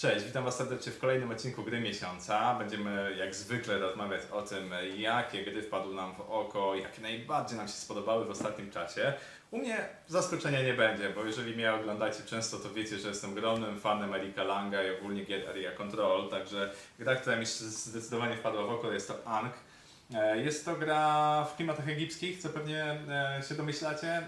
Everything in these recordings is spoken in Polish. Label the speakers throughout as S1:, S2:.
S1: Cześć, witam Was serdecznie w kolejnym odcinku Gry Miesiąca. Będziemy jak zwykle rozmawiać o tym, jakie gry wpadły nam w oko, jakie najbardziej nam się spodobały w ostatnim czasie. U mnie zaskoczenia nie będzie, bo jeżeli mnie oglądacie często, to wiecie, że jestem ogromnym fanem Erika Langa i ogólnie gier Area Control, także gra, która mi zdecydowanie wpadła w oko, jest to Ankh. E, Jest to gra w klimatach egipskich, co pewnie e, się domyślacie e,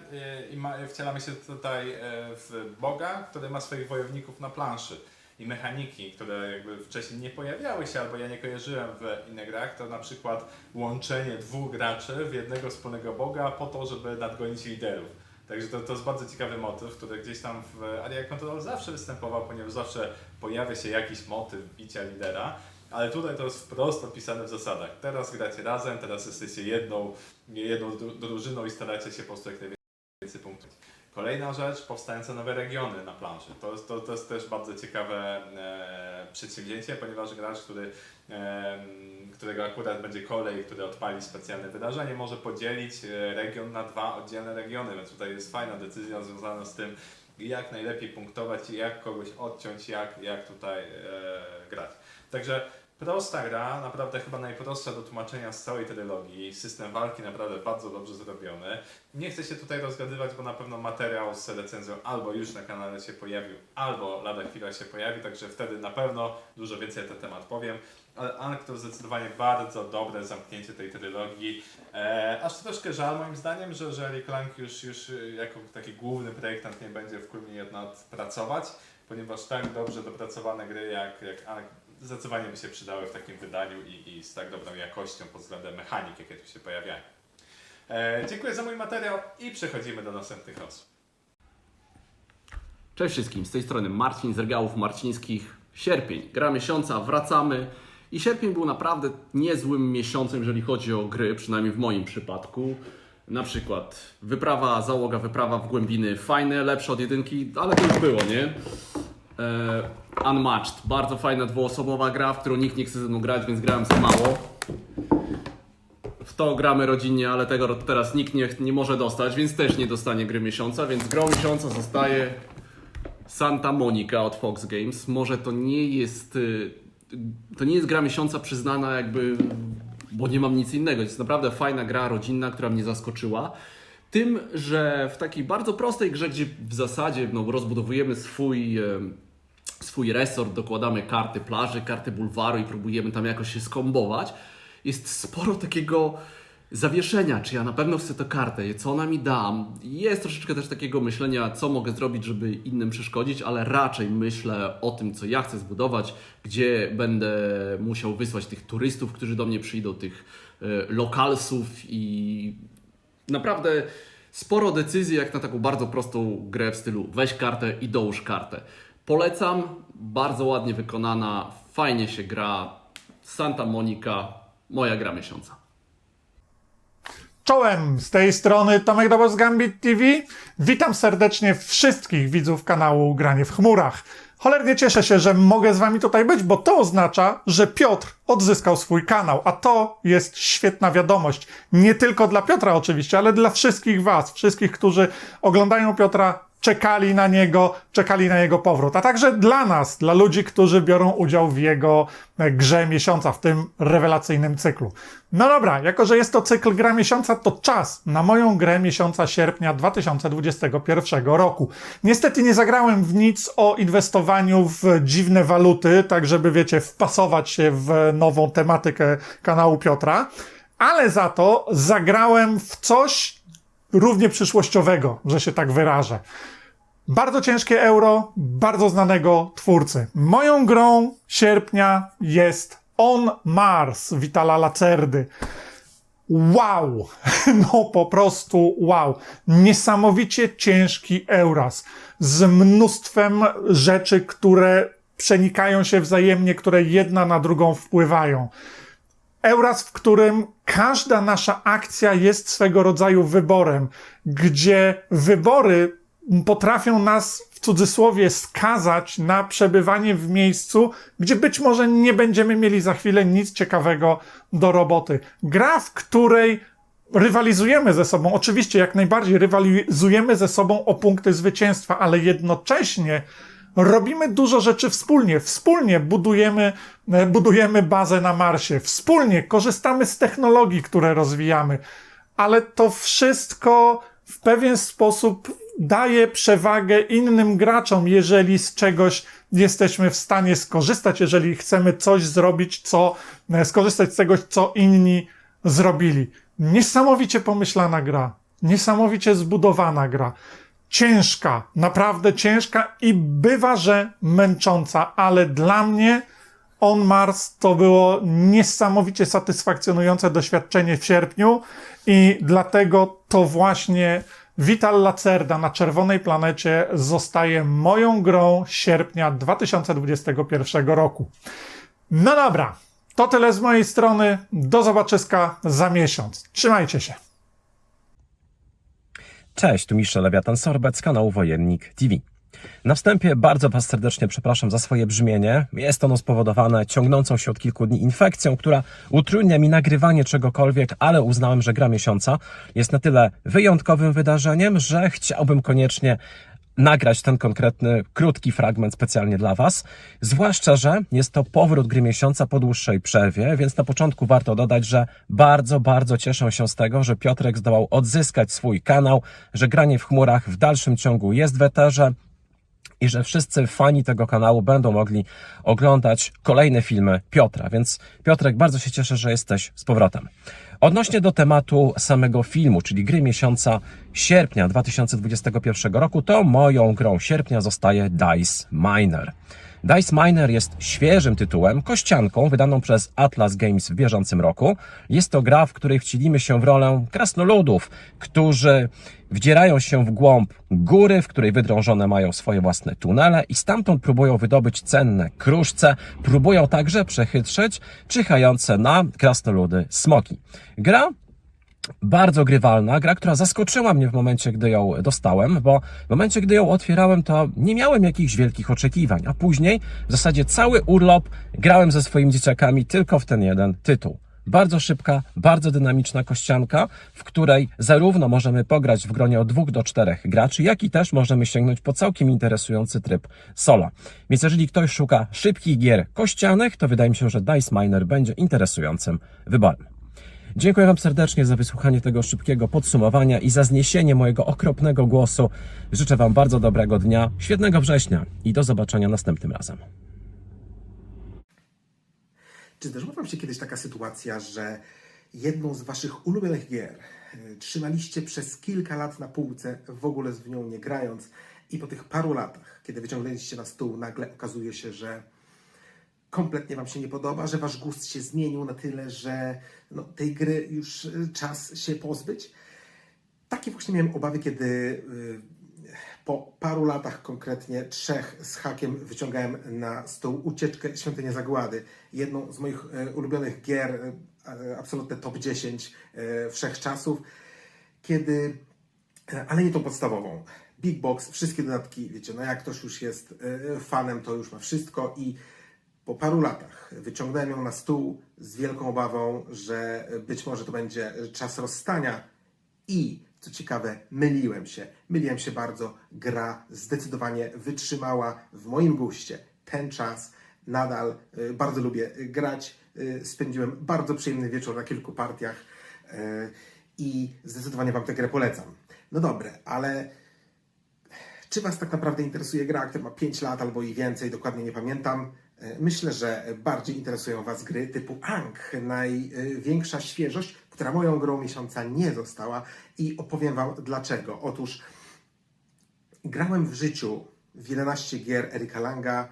S1: i wcielamy się tutaj w Boga, który ma swoich wojowników na planszy. I mechaniki, które jakby wcześniej nie pojawiały się, albo ja nie kojarzyłem w innych grach, to na przykład łączenie dwóch graczy w jednego wspólnego Boga po to, żeby nadgonić liderów. Także to, to jest bardzo ciekawy motyw, który gdzieś tam w Area Control zawsze występował, ponieważ zawsze pojawia się jakiś motyw bicia lidera. Ale tutaj to jest wprost opisane w zasadach. Teraz gracie razem, teraz jesteście jedną, jedną dru- drużyną i staracie się po prostu jak najwięcej. Kolejna rzecz, powstające nowe regiony na planszy. To, to, to jest też bardzo ciekawe e, przedsięwzięcie, ponieważ gracz, który, e, którego akurat będzie kolej, który odpali specjalne wydarzenie, może podzielić e, region na dwa oddzielne regiony, więc tutaj jest fajna decyzja związana z tym, jak najlepiej punktować jak kogoś odciąć, jak, jak tutaj e, grać. Także prosta gra, naprawdę chyba najprostsza do tłumaczenia z całej trylogii. System walki naprawdę bardzo dobrze zrobiony. Nie chcę się tutaj rozgadywać, bo na pewno materiał z recenzją albo już na kanale się pojawił, albo lada chwila się pojawi, także wtedy na pewno dużo więcej na ten temat powiem. Ale Ankh to zdecydowanie bardzo dobre zamknięcie tej trylogii. E, aż troszkę żal moim zdaniem, że, że Eric Lang już, już e, jako taki główny projektant nie będzie w Kulminie jednak pracować, ponieważ tak dobrze dopracowane gry jak, jak Ankh zdecydowanie by się przydały w takim wydaniu i, i z tak dobrą jakością pod względem mechanik, jakie tu się pojawiają. E, dziękuję za mój materiał i przechodzimy do następnych osób.
S2: Cześć wszystkim, z tej strony Marcin z regałów marcińskich. Sierpień, gra miesiąca, wracamy. I sierpień był naprawdę niezłym miesiącem, jeżeli chodzi o gry, przynajmniej w moim przypadku. Na przykład wyprawa, załoga, wyprawa w głębiny, fajne, lepsze od jedynki, ale to już było, nie? E, Unmatched, bardzo fajna dwuosobowa gra, w którą nikt nie chce ze mną grać, więc grałem za mało. W to gramy rodzinnie, ale tego teraz nikt nie, nie może dostać, więc też nie dostanie gry miesiąca, więc grą miesiąca zostaje Santa Monica od Fox Games. Może to nie jest. y, To nie jest gra miesiąca przyznana, jakby. Bo nie mam nic innego. Jest naprawdę fajna gra rodzinna, która mnie zaskoczyła. Tym, że w takiej bardzo prostej grze, gdzie w zasadzie no, rozbudowujemy swój, swój resort, dokładamy karty plaży, karty bulwaru i próbujemy tam jakoś się skombować, jest sporo takiego zawieszenia, czy ja na pewno chcę tę kartę, co ona mi da. Jest troszeczkę też takiego myślenia, co mogę zrobić, żeby innym przeszkodzić, ale raczej myślę o tym, co ja chcę zbudować, gdzie będę musiał wysłać tych turystów, którzy do mnie przyjdą, tych e, lokalsów i naprawdę sporo decyzji jak na taką bardzo prostą grę w stylu weź kartę i dołóż kartę. Polecam, bardzo ładnie wykonana, fajnie się gra. Santa Monica, moja gra miesiąca.
S3: Czołem, z tej strony Tomek Dobor z Gambit TV. Witam serdecznie wszystkich widzów kanału Granie w Chmurach. Cholernie cieszę się, że mogę z wami tutaj być, bo to oznacza, że Piotr odzyskał swój kanał, a to jest świetna wiadomość. Nie tylko dla Piotra oczywiście, ale dla wszystkich was, wszystkich, którzy oglądają Piotra, czekali na niego, czekali na jego powrót, a także dla nas, dla ludzi, którzy biorą udział w jego e, grze miesiąca, w tym rewelacyjnym cyklu. No dobra, jako że jest to cykl gra miesiąca, to czas na moją grę miesiąca sierpnia 2021 roku. Niestety nie zagrałem w nic o inwestowaniu w dziwne waluty, tak żeby wiecie, wpasować się w nową tematykę kanału Piotra, ale za to zagrałem w coś równie przyszłościowego, że się tak wyrażę. Bardzo ciężkie euro, bardzo znanego twórcy. Moją grą sierpnia jest On Mars Vitala Lacerdy. Wow! No po prostu wow. Niesamowicie ciężki Euras z mnóstwem rzeczy, które przenikają się wzajemnie, które jedna na drugą wpływają. Euraz, w którym każda nasza akcja jest swego rodzaju wyborem, gdzie wybory potrafią nas w cudzysłowie skazać na przebywanie w miejscu, gdzie być może nie będziemy mieli za chwilę nic ciekawego do roboty. Gra, w której rywalizujemy ze sobą. Oczywiście, jak najbardziej rywalizujemy ze sobą o punkty zwycięstwa, ale jednocześnie Robimy dużo rzeczy wspólnie. Wspólnie budujemy, e, budujemy bazę na Marsie. Wspólnie korzystamy z technologii, które rozwijamy. Ale to wszystko w pewien sposób daje przewagę innym graczom, jeżeli z czegoś jesteśmy w stanie skorzystać, jeżeli chcemy coś zrobić, co, e, skorzystać z czegoś, co inni zrobili. Niesamowicie pomyślana gra. Niesamowicie zbudowana gra. Ciężka, naprawdę ciężka i bywa, że męcząca, ale dla mnie On Mars to było niesamowicie satysfakcjonujące doświadczenie w sierpniu i dlatego to właśnie Vital Lacerda na Czerwonej Planecie zostaje moją grą sierpnia 2021 roku. No dobra, to tyle z mojej strony. Do zobaczyska za miesiąc. Trzymajcie się.
S4: Cześć, tu Michel Lewiatan Sorbet z kanału Wojennik TV. Na wstępie bardzo Was serdecznie przepraszam za swoje brzmienie. Jest ono spowodowane ciągnącą się od kilku dni infekcją, która utrudnia mi nagrywanie czegokolwiek, ale uznałem, że gra miesiąca jest na tyle wyjątkowym wydarzeniem, że chciałbym koniecznie nagrać ten konkretny, krótki fragment specjalnie dla Was. Zwłaszcza, że jest to powrót gry miesiąca po dłuższej przerwie, więc na początku warto dodać, że bardzo, bardzo cieszę się z tego, że Piotrek zdołał odzyskać swój kanał, że granie w chmurach w dalszym ciągu jest w eterze, i że wszyscy fani tego kanału będą mogli oglądać kolejne filmy Piotra. Więc Piotrek, bardzo się cieszę, że jesteś z powrotem. Odnośnie do tematu samego filmu, czyli gry miesiąca sierpnia 2021 roku, to moją grą sierpnia zostaje Dice Miner. Dice Miner jest świeżym tytułem, kościanką wydaną przez Atlas Games w bieżącym roku. Jest to gra, w której wcilimy się w rolę krasnoludów, którzy wdzierają się w głąb góry, w której wydrążone mają swoje własne tunele i stamtąd próbują wydobyć cenne kruszce, próbują także przechytrzeć czyhające na krasnoludy smoki. Gra bardzo grywalna, gra, która zaskoczyła mnie w momencie, gdy ją dostałem, bo w momencie, gdy ją otwierałem, to nie miałem jakichś wielkich oczekiwań, a później w zasadzie cały urlop grałem ze swoimi dzieciakami tylko w ten jeden tytuł. Bardzo szybka, bardzo dynamiczna kościanka, w której zarówno możemy pograć w gronie od dwóch do czterech graczy, jak i też możemy sięgnąć po całkiem interesujący tryb sola. Więc jeżeli ktoś szuka szybkich gier kościanych, to wydaje mi się, że Dice Miner będzie interesującym wyborem. Dziękuję Wam serdecznie za wysłuchanie tego szybkiego podsumowania i za zniesienie mojego okropnego głosu. Życzę Wam bardzo dobrego dnia, świetnego września i do zobaczenia następnym razem.
S5: Czy zdarzyła Wam się kiedyś taka sytuacja, że jedną z Waszych ulubionych gier y, trzymaliście przez kilka lat na półce, w ogóle w nią nie grając, i po tych paru latach, kiedy wyciągnęliście na stół, nagle okazuje się, że kompletnie Wam się nie podoba, że Wasz gust się zmienił na tyle, że no, tej gry już y, czas się pozbyć? Takie właśnie miałem obawy, kiedy y, po paru latach, konkretnie trzech z hakiem, wyciągałem na stół ucieczkę Świątynię Zagłady. Jedną z moich e, ulubionych gier, absolutne top 10 e, wszechczasów, kiedy, ale nie tą podstawową. Big Box, wszystkie dodatki, wiecie, no jak ktoś już jest fanem, to już ma wszystko i po paru latach wyciągnąłem ją na stół z wielką obawą, że być może to będzie czas rozstania i co ciekawe, myliłem się. Myliłem się bardzo. Gra zdecydowanie wytrzymała w moim guście ten czas. Nadal y, bardzo lubię grać. Y, spędziłem bardzo przyjemny wieczór na kilku partiach y, i zdecydowanie Wam tę grę polecam. No dobre, ale czy Was tak naprawdę interesuje gra, która ma 5 lat albo i więcej, dokładnie nie pamiętam. Myślę, że bardziej interesują Was gry typu Ankh, największa świeżość, która moją grą miesiąca nie została i opowiem Wam dlaczego. Otóż grałem w życiu w 11 gier Erika Langa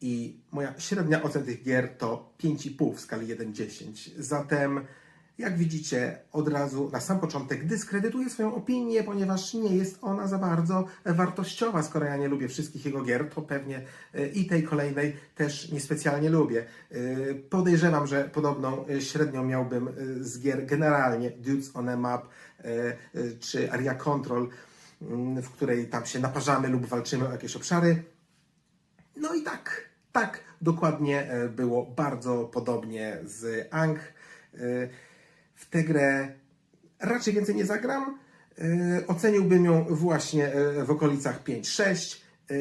S5: i moja średnia ocena tych gier to 5,5 w skali 1-10. Zatem, jak widzicie, od razu na sam początek dyskredytuję swoją opinię, ponieważ nie jest ona za bardzo wartościowa. Skoro ja nie lubię wszystkich jego gier, to pewnie e, i tej kolejnej też niespecjalnie lubię. E, Podejrzewam, że podobną e, średnią miałbym z gier generalnie Dudes on a Map czy Area Control, mm, w której tam się naparzamy lub walczymy o jakieś obszary. No i tak, tak dokładnie było bardzo podobnie z Ang. W tę grę raczej więcej nie zagram. E, Oceniłbym ją właśnie e, w okolicach 5-6. E,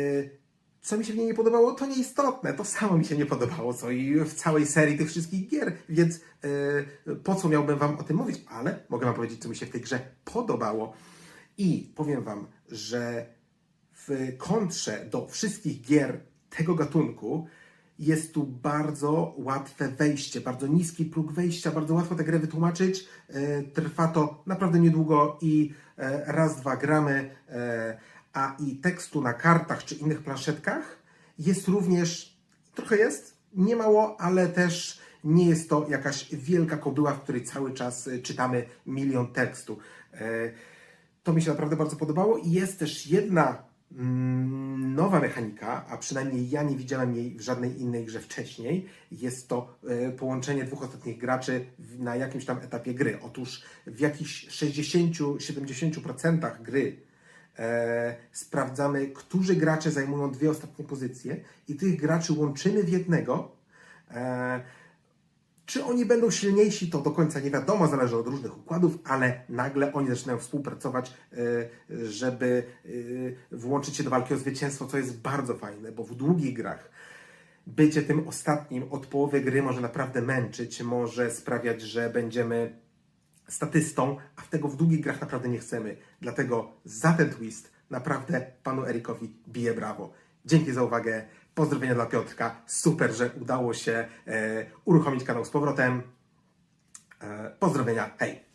S5: co mi się w niej nie podobało, to nieistotne. To samo mi się nie podobało, co i w całej serii tych wszystkich gier, więc po co miałbym Wam o tym mówić? Ale mogę Wam powiedzieć, co mi się w tej grze podobało. I powiem Wam, że w kontrze do wszystkich gier tego gatunku jest tu bardzo łatwe wejście, bardzo niski próg wejścia, bardzo łatwo tę grę wytłumaczyć. E, Trwa to naprawdę niedługo i e, raz, dwa gramy, e, a i tekstu na kartach czy innych planszetkach jest również, trochę jest, nie mało, ale też nie jest to jakaś wielka kobyła, w której cały czas czytamy milion tekstu. To mi się naprawdę bardzo podobało i jest też jedna nowa mechanika, a przynajmniej ja nie widziałem jej w żadnej innej grze wcześniej. Jest to e, połączenie dwóch ostatnich graczy na jakimś tam etapie gry. Otóż w jakichś 60-70% gry e, sprawdzamy, którzy gracze zajmują dwie ostatnie pozycje i tych graczy łączymy w jednego. E, czy oni będą silniejsi, to do końca nie wiadomo, zależy od różnych układów, ale nagle oni zaczynają współpracować, e, żeby e, włączyć się do walki o zwycięstwo, co jest bardzo fajne, bo w długich grach bycie tym ostatnim od połowy gry może naprawdę męczyć, może sprawiać, że będziemy statystą, a w tego w długich grach naprawdę nie chcemy. Dlatego za ten twist naprawdę panu Erikowi bije brawo. Dzięki za uwagę. Pozdrowienia dla Piotrka. Super, że udało się e, uruchomić kanał z powrotem. E, pozdrowienia. Hej!